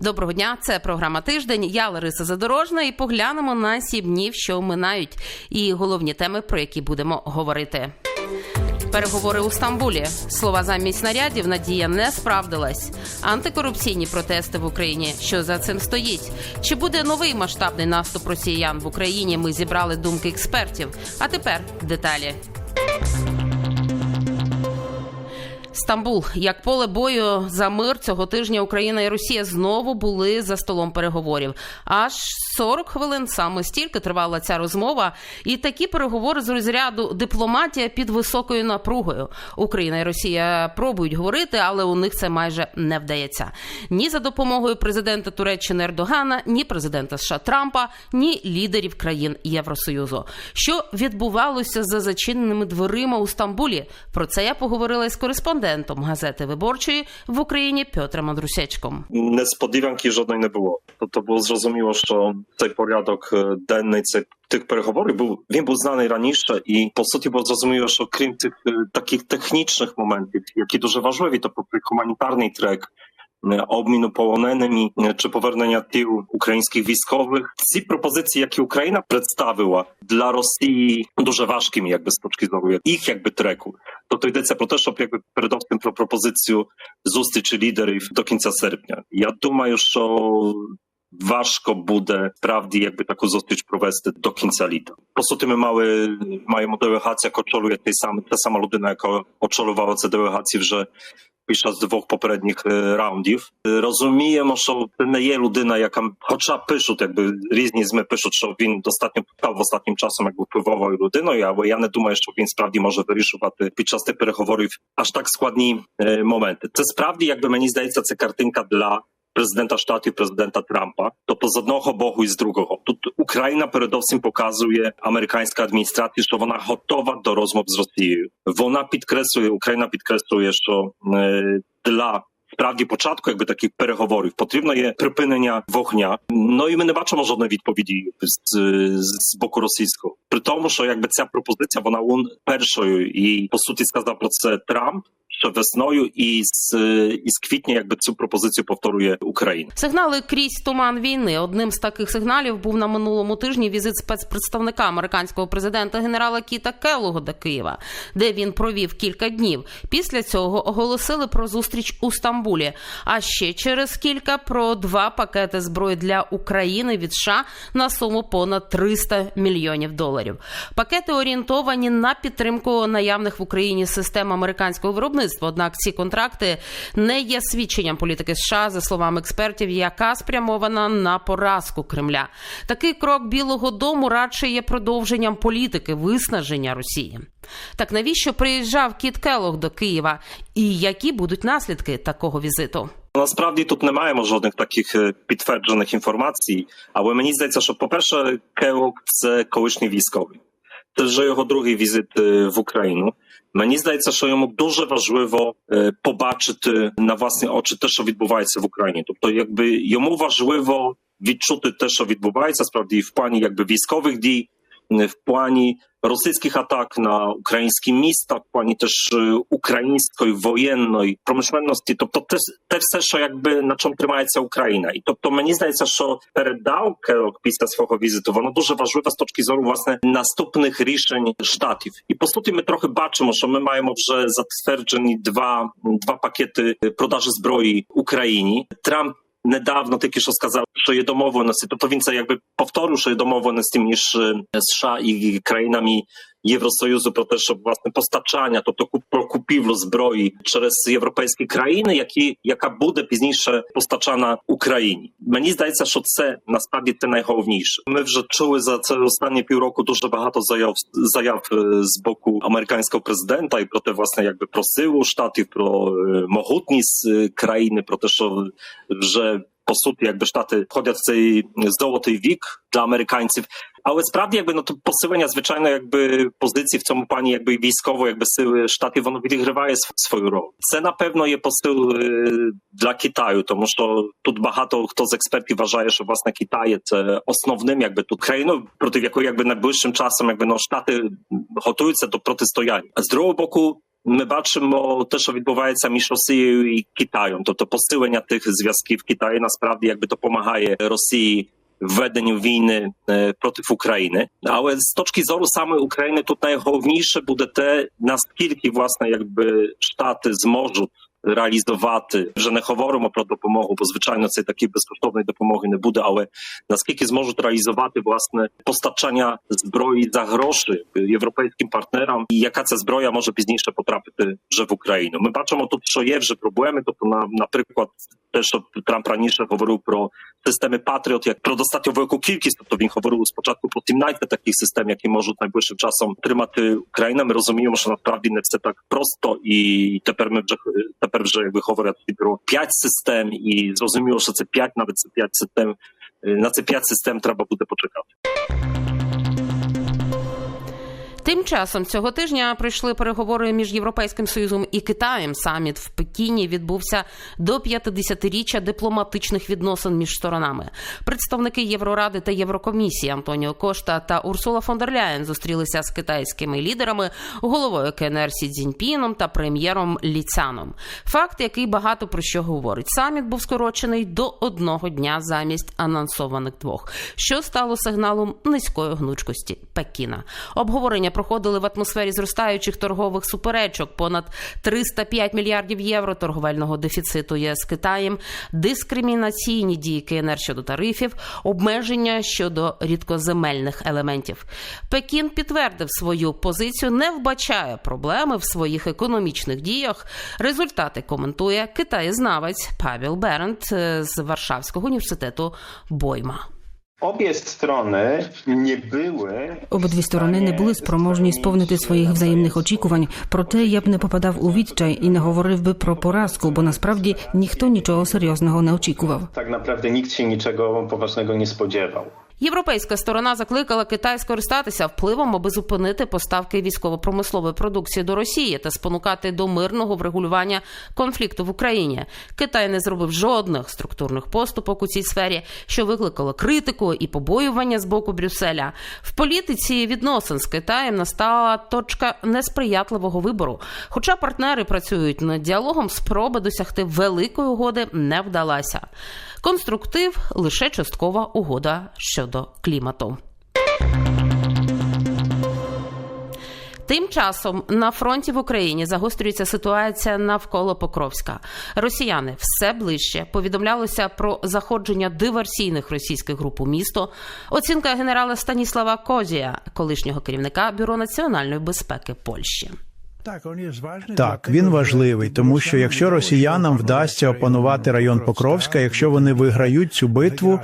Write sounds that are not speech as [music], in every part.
Доброго дня, це програма тиждень. Я Лариса Задорожна, і поглянемо на сім днів, що минають, і головні теми, про які будемо говорити. Переговори у Стамбулі. Слова замість снарядів Надія не справдилась. Антикорупційні протести в Україні. Що за цим стоїть? Чи буде новий масштабний наступ росіян в Україні? Ми зібрали думки експертів. А тепер деталі. Стамбул як поле бою за мир цього тижня Україна і Росія знову були за столом переговорів. Аж 40 хвилин саме стільки тривала ця розмова, і такі переговори з розряду дипломатія під високою напругою. Україна і Росія пробують говорити, але у них це майже не вдається. Ні за допомогою президента Туреччини Ердогана, ні президента США Трампа, ні лідерів країн Євросоюзу. Що відбувалося за зачиненими дверима у Стамбулі? Про це я поговорила з кореспондентом газети Виборчої в Україні Пьотром Андрусечком. Несподіванки жодної не було. Тобто було зрозуміло, що цей порядок е, денний цей тих переговорів був він був знаний раніше, і по суті було зрозуміло, що крім цих е, таких технічних моментів, які дуже важливі, тобто гуманітарний трек. е, Обміну полоненими е, чи повернення тіл українських військових ці пропозиції, які Україна представила для Росії, дуже важкими, якби з точки зору їх якби треку. Тобто йдеться про те, щоб якби передовсім про пропозицію зустрічі лідерів до кінця серпня. Я думаю, що важко буде справді якби таку зустріч провести до кінця літа. По суті, ми мали маємо делегацію, яка очолює той самий та сама людина, яка очолювала цю делегацію вже. Під час двох попередніх е, раундів розуміємо, що це не є людина, яка хоча пишуть, якби різні зми пишуть, що він достатньо став останнім часом якби впливовою людиною, але я не думаю, що він справді може вирішувати під час тих переговорів аж так складні е, моменти. Це справді, якби мені здається, це картинка для президента штатів, президента Трампа. Тобто з одного боку і з другого. Тут Україна передовсім показує американська адміністрація, що вона готова до розмов з Росією. Вона підкреслює, Україна підкреслює, що е, для Справді початку, якби таких переговорів потрібно є припинення вогня. Ну і ми не бачимо жодної відповіді з, з боку російського. При тому, що якби ця пропозиція вона лун першою, і по суті сказав про це Трамп. Що весною і з із квітня, якби цю пропозицію повторює Україна. Сигнали крізь туман війни. Одним з таких сигналів був на минулому тижні візит спецпредставника американського президента генерала Кіта Келлога до Києва, де він провів кілька днів. Після цього оголосили про зустріч у Стамбулі. А ще через кілька про два пакети зброї для України від США на суму понад 300 мільйонів доларів. Пакети орієнтовані на підтримку наявних в Україні систем американського виробництва. Однак ці контракти не є свідченням політики США, за словами експертів, яка спрямована на поразку Кремля. Такий крок Білого Дому радше є продовженням політики виснаження Росії. Так навіщо приїжджав Кіт Келлог до Києва, і які будуть наслідки такого візиту? Насправді тут не маємо жодних таких е, підтверджених інформацій. Але мені здається, що, по-перше, Келлог – це колишній військовий. Це вже його другий візит е, в Україну. Мені здається, що йому дуже важливо е, побачити на власні очі те, що відбувається в Україні. Тобто, якби йому важливо відчути те, що відбувається, справді в плані якби військових дій, е, в плані російських атак на українські міста, в плані теж е, української воєнної промишленності, тобто те, те все, що якби на чому тримається Україна, і тобто мені здається, що передав Келок після свого візиту, воно дуже важливе з точки зору власне наступних рішень штатів. І по суті, ми трохи бачимо, що ми маємо вже затверджені два, два пакети продажі зброї Україні. Трамп Недавно тільки що сказав, що є домовленості. Тобто він це якби повторив, що є домовленості між е, США і країнами Євросоюзу про те, щоб власне постачання, тобто про купівлю зброї через європейські країни, які яка буде пізніше постачана Україні. Мені здається, що це насправді те найголовніше. Ми вже чули за це останні півроку дуже багато заяв заяв е, з боку американського президента і про те, власне, якби про силу штатів, про е, могутність е, країни, про те, що вже по суті, якби штати входять в цей золотий вік для американців. Але справді, якби ну то посилення, звичайно, якби позиції в цьому плані, якби військової, якби сили штатів, воно відіграває св- свою роль. Це напевно є посил е, для Китаю, тому що тут багато хто з експертів вважає, що власне Китай це основним, якби тут країною, проти якої якби найближчим часом, якби ну штати готуються до протистояння. А з другого боку. Ми бачимо те, що відбувається між Росією і Китаєм, тобто посилення тих зв'язків Китаю насправді якби допомагає Росії в веденню війни е, проти України. Але з точки зору саме України, тут найголовніше буде те, наскільки власне якби штати зможуть. Реалізувати вже не говоримо про допомогу, бо звичайно це такі безкоштовної допомоги не буде. Але наскільки зможуть реалізувати власне постачання зброї за гроші європейським партнерам, і яка ця зброя може пізніше потрапити вже в Україну? Ми бачимо тут, що є вже проблеми. Тобто, на наприклад, те, що Трамп раніше говорив про системи Патріот, як про достатньо велику кількість. Тобто він говорив спочатку про 17 таких систем, які можуть найближчим часом отримати Україна. Ми розуміємо, що насправді не все так просто, і тепер ми вже тепер вже якби говорять про 5 систем, і зрозуміло, що це 5, навіть це 5 систем. Е, На це 5 систем треба буде почекати. Тим часом цього тижня прийшли переговори між Європейським Союзом і Китаєм. Саміт в Пекіні відбувся до 50-річчя дипломатичних відносин між сторонами. Представники Євроради та Єврокомісії Антоніо Кошта та Урсула фон дер Ляєн зустрілися з китайськими лідерами, головою КНР Сі Цзіньпіном та прем'єром Ліцяном. Факт, який багато про що говорить. Саміт був скорочений до одного дня замість анонсованих двох, що стало сигналом низької гнучкості Пекіна. Обговорення проходили в атмосфері зростаючих торгових суперечок, понад 305 мільярдів євро торговельного дефіциту ЄС з Китаєм, дискримінаційні дії КНР щодо тарифів, обмеження щодо рідкоземельних елементів. Пекін підтвердив свою позицію, не вбачає проблеми в своїх економічних діях. Результати коментує китаєзнавець Павел Берент е, з Варшавського університету Бойма. Obie strony nie były. Обидві сторони не були спроможні сповнити своїх взаємних очікувань. Проте я б не попадав у відчай і не говорив би про поразку, бо насправді ніхто нічого серйозного не очікував. Так naprawdę nikt się niczego poważnego nie spodziewał. Європейська сторона закликала Китай скористатися впливом, аби зупинити поставки військово-промислової продукції до Росії та спонукати до мирного врегулювання конфлікту в Україні. Китай не зробив жодних структурних поступок у цій сфері, що викликало критику і побоювання з боку Брюсселя. В політиці відносин з Китаєм настала точка несприятливого вибору. Хоча партнери працюють над діалогом, спроба досягти великої угоди не вдалася. Конструктив лише часткова угода щодо клімату. Тим часом на фронті в Україні загострюється ситуація навколо Покровська. Росіяни все ближче повідомлялося про заходження диверсійних російських груп у місто. Оцінка генерала Станіслава Козія, колишнього керівника бюро національної безпеки Польщі. Так, він важливий, тому що якщо росіянам вдасться опанувати район Покровська, якщо вони виграють цю битву,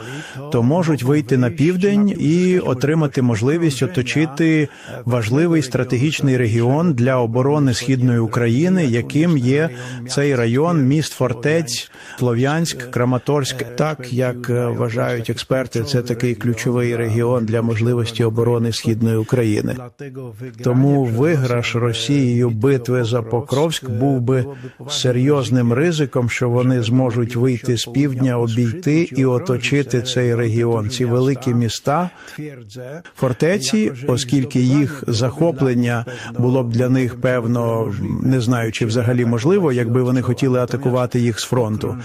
то можуть вийти на південь і отримати можливість оточити важливий стратегічний регіон для оборони східної України, яким є цей район міст фортець Слов'янськ, Краматорськ. Так як е, вважають експерти, це такий ключовий регіон для можливості оборони східної України. Тому виграш Росією битви за Покровськ був би серйозним ризиком, що вони зможуть вийти з півдня, обійти і оточити цей регіон. Ці великі міста фортеці, оскільки їх захоплення було б для них певно, не знаю, чи взагалі можливо, якби вони хотіли атакувати їх з фронту.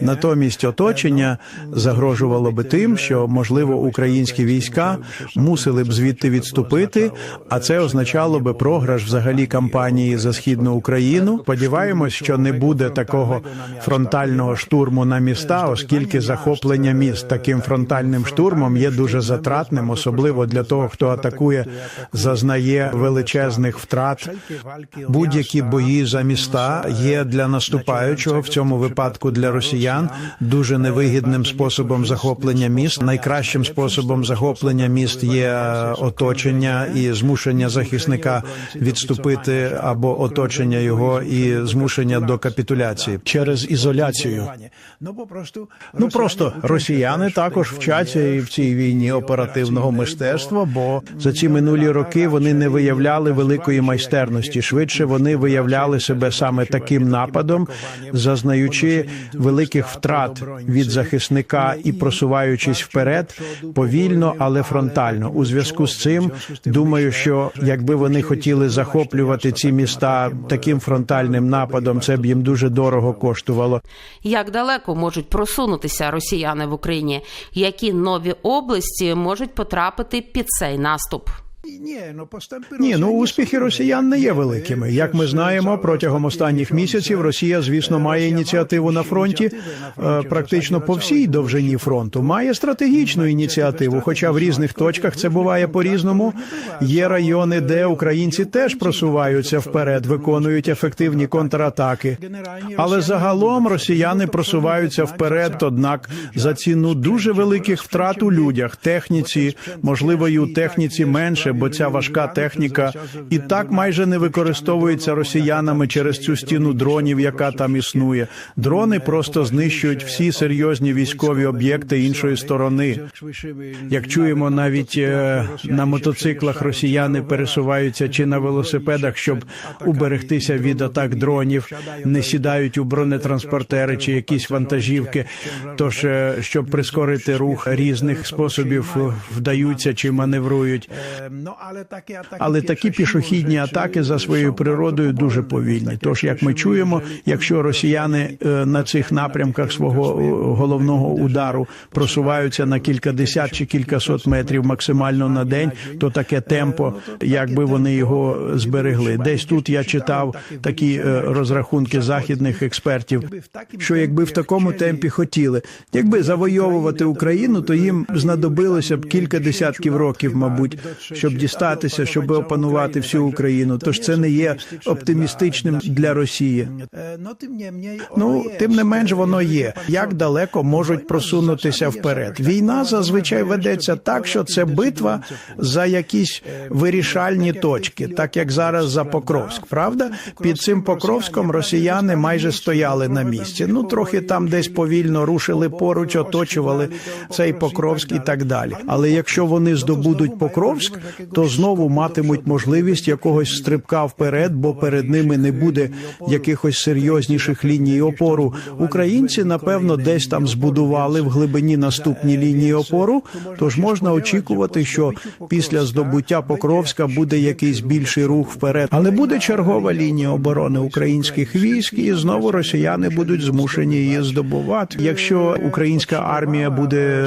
Натомість оточення загрожувало би тим, що можливо українські війська мусили б звідти відступити, а це означало би програш взагалі кампанії за східну Україну. Сподіваємось, що не буде такого фронтального штурму на міста, оскільки захоплення міст таким фронтальним штурмом є дуже затратним, особливо для того, хто атакує, зазнає величезних втрат. Будь-які бої за міста є для наступаючого в цьому випадку для росіян дуже невигідним способом захоплення міст. Найкращим способом захоплення міст є оточення і змушення захисника відступити або оточення його і змушення до капітуляції через ізоляцію. Ну просто росіяни також вчаться і в цій війні оперативного мистецтва, бо за ці минулі роки вони не виявляли великої майстерності. Швидше вони виявляли себе саме таким нападом, зазнаючи великих втрат від захисника і просуваючись вперед повільно, але фронтально. У зв'язку з цим думаю, що якби вони хотіли захоплювати ці ці міста таким фронтальним нападом. Це б їм дуже дорого коштувало. Як далеко можуть просунутися росіяни в Україні? Які нові області можуть потрапити під цей наступ? Ні, ну успіхи росіян не є великими. Як ми знаємо, протягом останніх місяців Росія, звісно, має ініціативу на фронті, е, практично по всій довжині фронту. Має стратегічну ініціативу, хоча в різних точках це буває по-різному. Є райони, де українці теж просуваються вперед, виконують ефективні контратаки. Але загалом росіяни просуваються вперед, однак за ціну дуже великих втрат у людях, техніці, можливо, і у техніці менше, бо ця важка техніка і так майже не використовується росіянами через цю стіну дронів, яка там існує. Дрони просто знищують всі серйозні військові об'єкти іншої сторони. Як чуємо, навіть е, на мотоциклах росіяни пересуваються чи на велосипедах, щоб уберегтися від атак дронів, не сідають у бронетранспортери чи якісь вантажівки. Тож, е, щоб прискорити рух різних способів, е, вдаються чи маневрують. Але такі пішохідні атаки за своєю природою дуже повільні. Тож, як ми чуємо, якщо росіяни е, на цих напрямках свого е, головного удару просуваються на кількадесят чи кількасот метрів максимально на день, то таке темпо, якби вони його зберегли. Десь тут я читав такі е, розрахунки західних експертів, що якби в такому темпі хотіли, якби завойовувати Україну, то їм знадобилося б кілька десятків років, мабуть, щоб дістатися, щоб опанувати всю Україну. Тож це не є оптимістичним для Росії. Ну тим не менш воно є. Як далеко можуть просунутися вперед? Війна зазвичай ведеться так, що це битва за якісь вирішальні точки, так як зараз за Покровськ. Правда, під цим Покровськом росіяни майже стояли на місці. Ну трохи там десь повільно рушили поруч, оточували цей Покровськ і так далі. Але якщо вони здобудуть Покровськ, то знову матимуть можливість якогось стрибка вперед, бо перед ними не буде якихось серйозніших ліній опору. Українці напевно десь там збудували в глибині наступні лінії опору. Тож можна очікувати, що після здобуття Покровська буде якийсь більший рух вперед, але буде чергова лінія оборони українських військ, і знову росіяни будуть змушені її здобувати. Якщо українська армія буде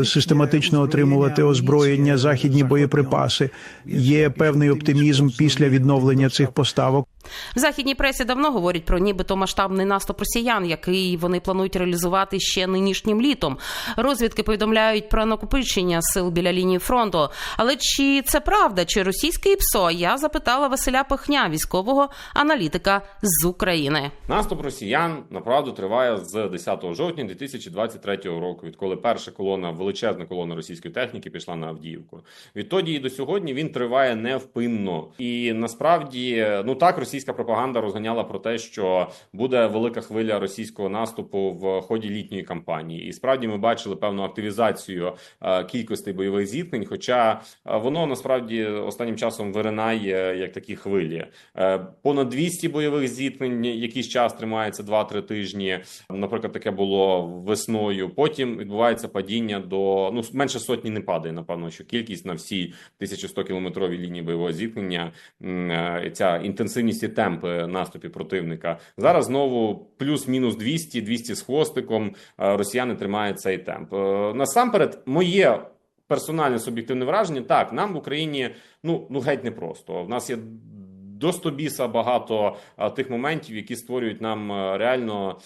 е, систематично отримувати озброєння, західні боєприпаси, є певний оптимізм після відновлення цих поставок. В західній пресі давно говорять про нібито масштабний наступ росіян, який вони планують реалізувати ще нинішнім літом. Розвідки повідомляють про накопичення сил біля лінії фронту. Але чи це правда? Чи російське ПСО? Я запитала Василя Пихня, військового аналітика з України. Наступ росіян направду триває з 10 жовтня 2023 року, відколи перша колона, величезна колона російської техніки пішла на Авдіївку. Відтоді і до сьогодні він триває невпинно. І насправді, ну так, російська пропаганда розганяла про те, що буде велика хвиля російського наступу в ході літньої кампанії. І справді ми бачили певну активізацію е, кількості бойових зіткнень. Хоча е, воно насправді останнім часом виринає як такі хвилі. Е, Понад 200 бойових зіткнень якийсь час тримається 2-3 тижні. Наприклад, таке було весною. Потім відбувається падіння до ну менше сотні не падає. Напевно, що кількість на всій 1100 кілометровій лінії бойового зіткнення. е, Ця інтенсивність і темпи наступів противника зараз знову плюс-мінус 200, 200 з хвостиком. е, Росіяни тримають цей темп. Е, Насамперед, моє персональне суб'єктивне враження. Так, нам в Україні ну ну геть непросто. В нас є до стобіса багато тих моментів, які створюють нам а, реально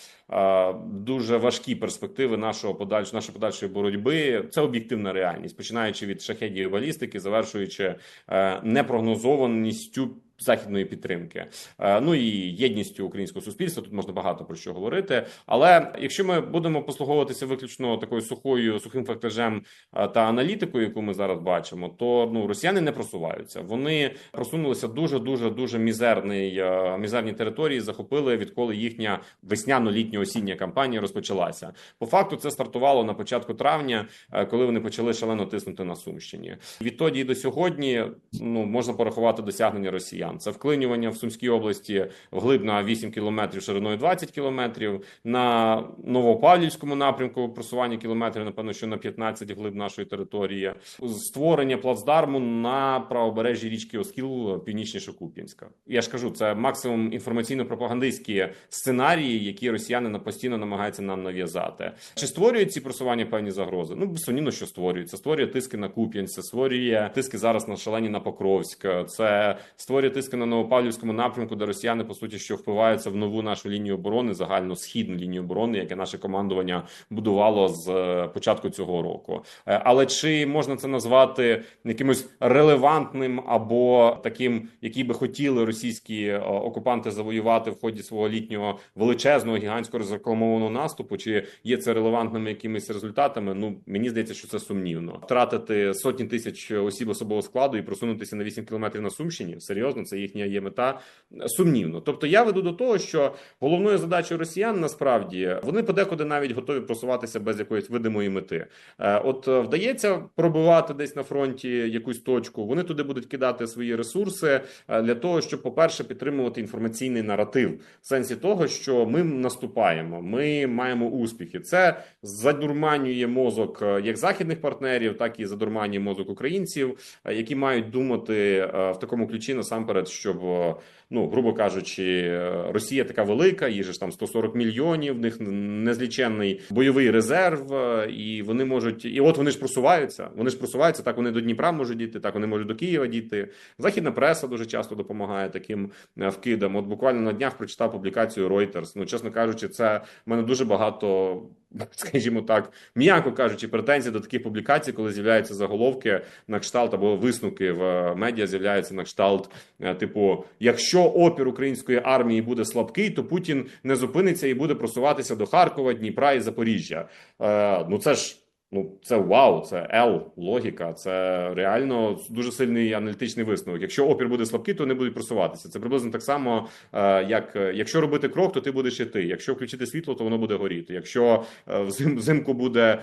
дуже важкі перспективи нашого подальш, нашої подальшої боротьби. Це об'єктивна реальність, починаючи від шахедії балістики, завершуючи е, непрогнозованістю. Західної підтримки, Е, ну і єдністю українського суспільства. Тут можна багато про що говорити. Але якщо ми будемо послуговуватися виключно такою сухою сухим фактажем е, та аналітикою, яку ми зараз бачимо, то ну росіяни не просуваються. Вони просунулися дуже дуже дуже мізерний е, мізерні території. Захопили відколи їхня весняно-літня осіння кампанія розпочалася. По факту це стартувало на початку травня, коли вони почали шалено тиснути на Сумщині. Відтоді до сьогодні ну можна порахувати досягнення росіян. План. Це вклинювання в Сумській області вглиб на 8 кілометрів шириною 20 кілометрів, на Новопавлівському напрямку просування кілометрів, напевно, що на 15 вглиб нашої території, створення плацдарму на правобережжі річки Оскіл північніше Куп'янська. Я ж кажу, це максимум інформаційно-пропагандистські сценарії, які росіяни постійно намагаються нам нав'язати. Чи створюють ці просування певні загрози? Ну безсумнівно, що створюють. Створює тиски на Куп'янськ, створює тиски зараз на шалені на Покровськ. Це створює тиски на Новопавлівському напрямку, де росіяни по суті що впиваються в нову нашу лінію оборони, загальну східну лінію оборони, яке наше командування будувало з е, початку цього року. Е, Але чи можна це назвати якимось релевантним або таким, який би хотіли російські е, окупанти завоювати в ході свого літнього величезного гігантського розрекламованого наступу? Чи є це релевантними якимись результатами? Ну мені здається, що це сумнівно. Втратити сотні тисяч осіб особового складу і просунутися на 8 кілометрів на Сумщині. Серйозно, це їхня є мета. Сумнівно. Тобто я веду до того, що головною задачею росіян насправді вони подекуди навіть готові просуватися без якоїсь видимої мети. Е, От е, вдається пробивати десь на фронті якусь точку. Вони туди будуть кидати свої ресурси е, для того, щоб, по-перше, підтримувати інформаційний наратив в сенсі того, що ми наступаємо, ми маємо успіхи. Це задурманює мозок як західних партнерів, так і задурманює мозок українців, які мають думати в такому ключі насамперед, щоб е, ну грубо кажучи, е, Росія така велика, їй ж там 140 мільйонів, в них незліченний бойовий резерв, е, і вони можуть, і от вони ж просуваються. Вони ж просуваються. Так вони до Дніпра можуть діти, так вони можуть до Києва діти. Західна преса дуже часто допомагає таким вкидам. От буквально на днях прочитав публікацію Reuters. Ну, чесно кажучи, це в мене дуже багато, [laughs] скажімо так, м'яко кажучи, претензії до таких публікацій, коли з'являються заголовки на кшталт або висновки в е, медіа з'являються на кшталт, е, типу, якщо опір української армії буде слабкий, то Путін не зупиниться і буде просуватися до Харкова, Дніпра і Запоріжжя. Е, ну це ж. Ну, це вау, це L, логіка, це реально дуже сильний аналітичний висновок. Якщо опір буде слабкий, то не будуть просуватися. Це приблизно так само, е, як е, якщо робити крок, то ти будеш іти. Якщо включити світло, то воно буде горіти. Якщо е, взим, взимку буде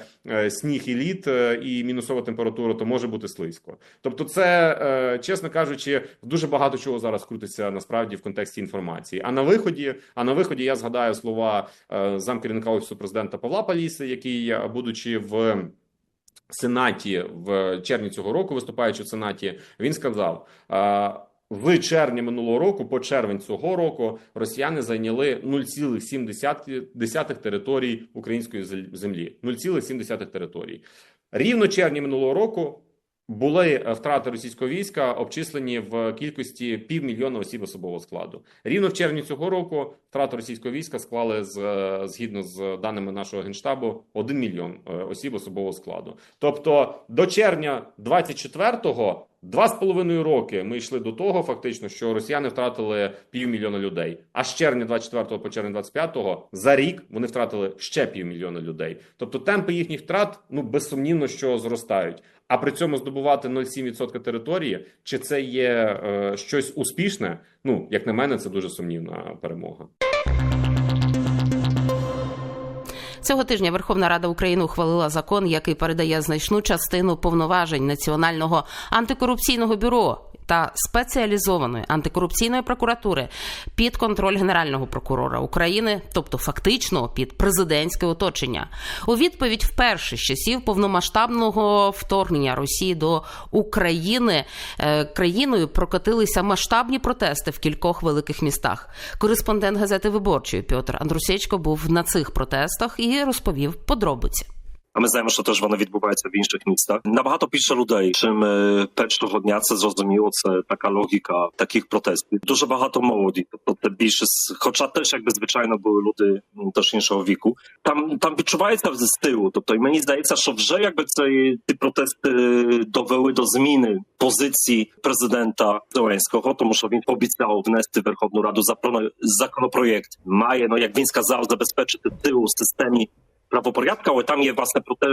сніг і лід і мінусова температура, то може бути слизько. Тобто, це чесно кажучи, дуже багато чого зараз крутиться насправді в контексті інформації. А на виході, а на виході я згадаю слова замкерівника офісу президента Павла Паліси, який, будучи в Сенаті в червні цього року, виступаючи в Сенаті, він сказав. В червні минулого року, по червень цього року, росіяни зайняли 0,7 територій української землі. 0,7 територій. Рівно червні минулого року були е, втрати російського війська обчислені в кількості півмільйона осіб особового складу. Рівно в червні цього року втрати російського війська склали з е, згідно з даними нашого генштабу 1 мільйон е, осіб особового складу. Тобто до червня 24-го Два з половиною роки ми йшли до того, фактично, що росіяни втратили півмільйона людей. А з червня 24 по червень 25 за рік вони втратили ще півмільйона людей. Тобто темпи їхніх втрат ну безсумнівно, що зростають. А при цьому здобувати 0,7% території, чи це є е, щось успішне? Ну як на мене, це дуже сумнівна перемога. Цього тижня Верховна Рада України ухвалила закон, який передає значну частину повноважень Національного антикорупційного бюро. Та спеціалізованої антикорупційної прокуратури під контроль генерального прокурора України, тобто фактично під президентське оточення, у відповідь вперше з часів повномасштабного вторгнення Росії до України е, країною прокотилися масштабні протести в кількох великих містах. Кореспондент газети Виборчої Петр Андрусечко був на цих протестах і розповів подробиці. А ми знаємо, що теж воно відбувається в інших містах. Набагато більше людей, чим е, першого дня це зрозуміло. Це така логіка таких протестів. Дуже багато молоді. Тобто це більше з- хоча теж якби звичайно були люди м, теж іншого віку. Там там відчувається з стилу. Тобто, і мені здається, що вже якби цей ці протести е, довели до зміни позиції президента Зеленського, тому що він пообіцяв внести в Верховну Раду запро- законопроєкт. Має ну як він сказав, забезпечити силу в системі правопорядку, але там є власне про те,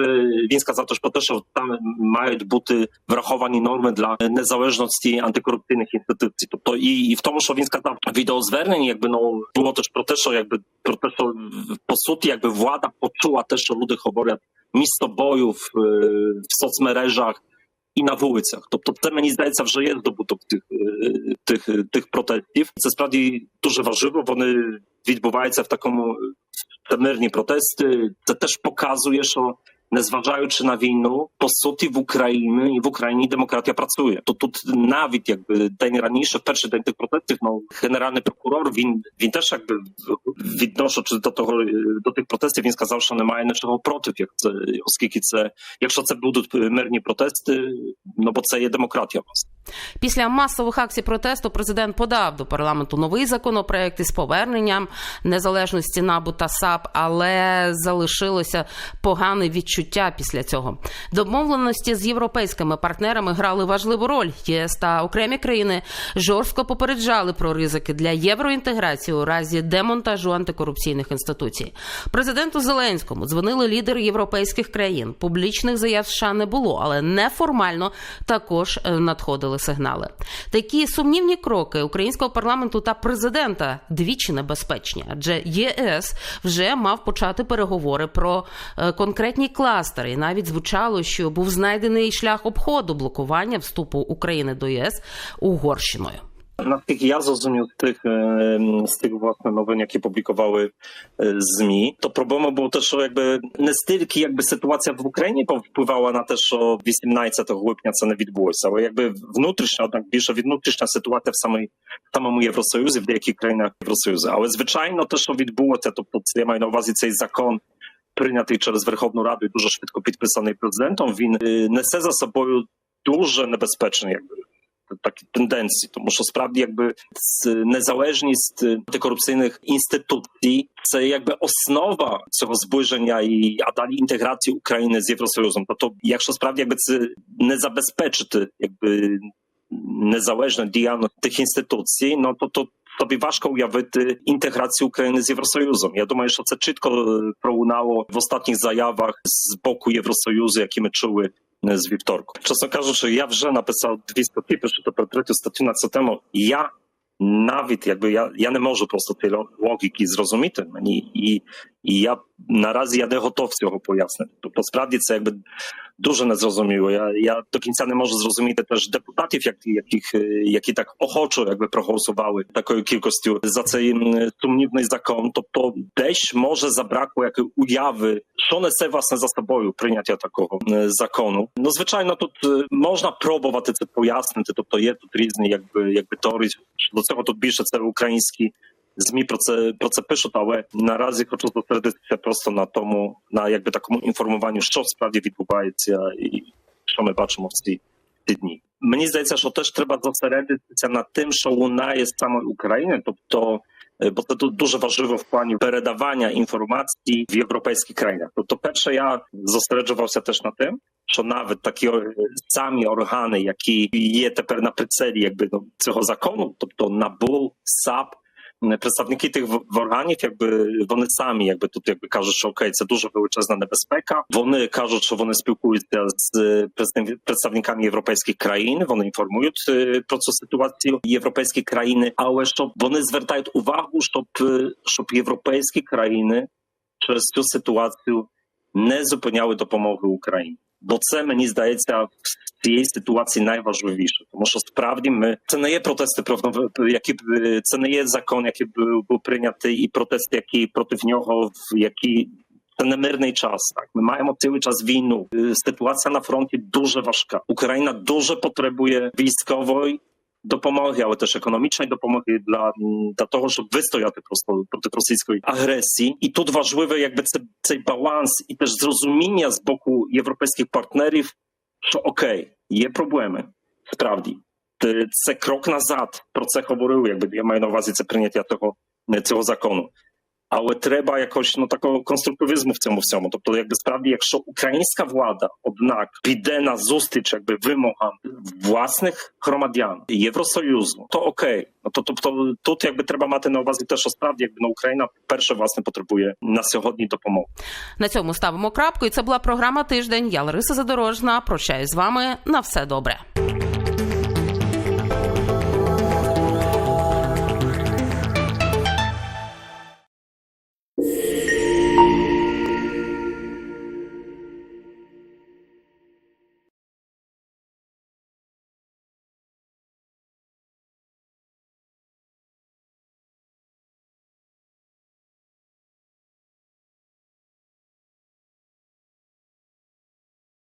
він сказав теж про те, що там мають бути враховані норми для незалежності антикорупційних інституцій. Тобто і, і в тому, що він сказав в відеозверненні, якби ну було теж про те, що якби про те, що по суті, якби влада почула те, що люди говорять між собою в, е, в соцмережах. і на вулицях. Тобто, це мені здається, вже є здобуток тих, е, тих, тих протестів. Це справді дуже важливо. Вони відбуваються в такому мирні протести. Це теж показує, що незважаючи на війну, по суті, в Україні в Україні демократія працює. То тут навіть якби день раніше, в перший день тих протестів, ну генеральний прокурор він він теж якби відношуючи до того до тих протестів, він сказав, що немає нічого проти, як це, оскільки це, якщо це будуть мирні протести, ну бо це є демократія власне. Після масових акцій протесту президент подав до парламенту новий законопроект із поверненням незалежності НАБУ та САП, але залишилося погане відчуття після цього. Домовленості з європейськими партнерами грали важливу роль. ЄС та окремі країни жорстко попереджали про ризики для євроінтеграції у разі демонтажу антикорупційних інституцій. Президенту Зеленському дзвонили лідери європейських країн. Публічних заяв США не було, але неформально також е, надходили сигнали. Такі сумнівні кроки українського парламенту та президента двічі небезпечні, адже ЄС вже мав почати переговори про е, конкретні кластери. І навіть звучало, що був знайдений шлях обходу блокування вступу України до ЄС Угорщиною. Наскільки я зрозумів тих е, з тих власне новин, які публікували е, змі, то проблема була те, що якби не стільки якби ситуація в Україні повпливала на те, що 18 липня це не відбулося, але якби внутрішня, однак більше внутрішня ситуація в самій самому Євросоюзі, в деяких країнах Євросоюзу. Але звичайно, те, що відбулося, тобто я маю на увазі цей закон. Прийнятий через Верховну Раду і дуже швидко підписаний президентом, він е, несе за собою дуже небезпечний, якби такі тенденції, тому що справді якби незалежність антикорупційних інституцій це якби основа цього зближення і а далі інтеграції України з Євросоюзом. Тобто, якщо справді якби це не забезпечити, якби незалежну діяльність тих інституцій, ну то то. Тобі важко уявити інтеграцію України з Євросоюзом. Я думаю, що це чітко пролунало в останніх заявах з боку Євросоюзу, які ми чули з вівторку. Чесно кажучи, я вже написав дві статті, пишу тепер третю статтю на цю тему. Я навіть якби я я не можу просто цієї логіки зрозуміти мені, і і я наразі я не готов цього пояснити. Тобто, справді це якби дуже незрозуміло. Я я до кінця не можу зрозуміти теж депутатів, як, яких які так охочо якби проголосували такою кількістю за цей сумнівний закон. Тобто, десь може забракло якої уяви, що несе власне за собою прийняття такого закону. Ну звичайно, тут можна пробувати це пояснити. Тобто є тут різні, якби якби теорії до цього тут більше це українські. ЗМІ про це про це пишуть, але наразі хочу зосередитися просто на тому, на якби такому інформуванню, що справді відбувається, і що ми бачимо в ці, ці дні. Мені здається, що теж треба зосередитися над тим, що лунає з самої України, тобто. Бо це тут дуже важливо в плані передавання інформації в європейських країнах. Тобто, перше, я зосереджувався теж на тим, що навіть такі самі органи, які є тепер на прицелі, якби цього закону, тобто НАБУ, САП, представники тих органів, якби вони самі, якби тут якби кажуть, що окей, це дуже величезна небезпека. Вони кажуть, що вони спілкуються з представниками європейських країн. Вони інформують про цю ситуацію європейські країни, але щоб вони звертають увагу, щоб щоб європейські країни через цю ситуацію не зупиняли допомоги Україні. Бо це мені здається в цієї ситуації найважливіше, тому що справді ми це не є протести проти які це не є закон, який був прийнятий, і протести, які проти нього в які. Це не мирний час. Так ми маємо цілий час війну. Ситуація на фронті дуже важка. Україна дуже потребує військової допомоги, але теж економічної допомоги для для того, щоб вистояти просто проти російської агресії. І тут важливе, якби це цей баланс і теж зрозуміння з боку європейських партнерів, що окей, є проблеми справді. Це крок назад. Про це говорив. Якби я маю на увазі це прийняття того цього закону. Але треба якось ну такого конструктивізму в цьому всьому. Тобто, якби справді, якщо українська влада однак піде на зустріч, якби вимогам власних громадян Євросоюзу, то окей. Ну то тобто тут якби треба мати на увазі те, що справді якби ну, Україна перше власне потребує на сьогодні допомоги. На цьому ставимо крапку. І це була програма тиждень. Я Лариса Задорожна. Прощаюсь з вами на все добре.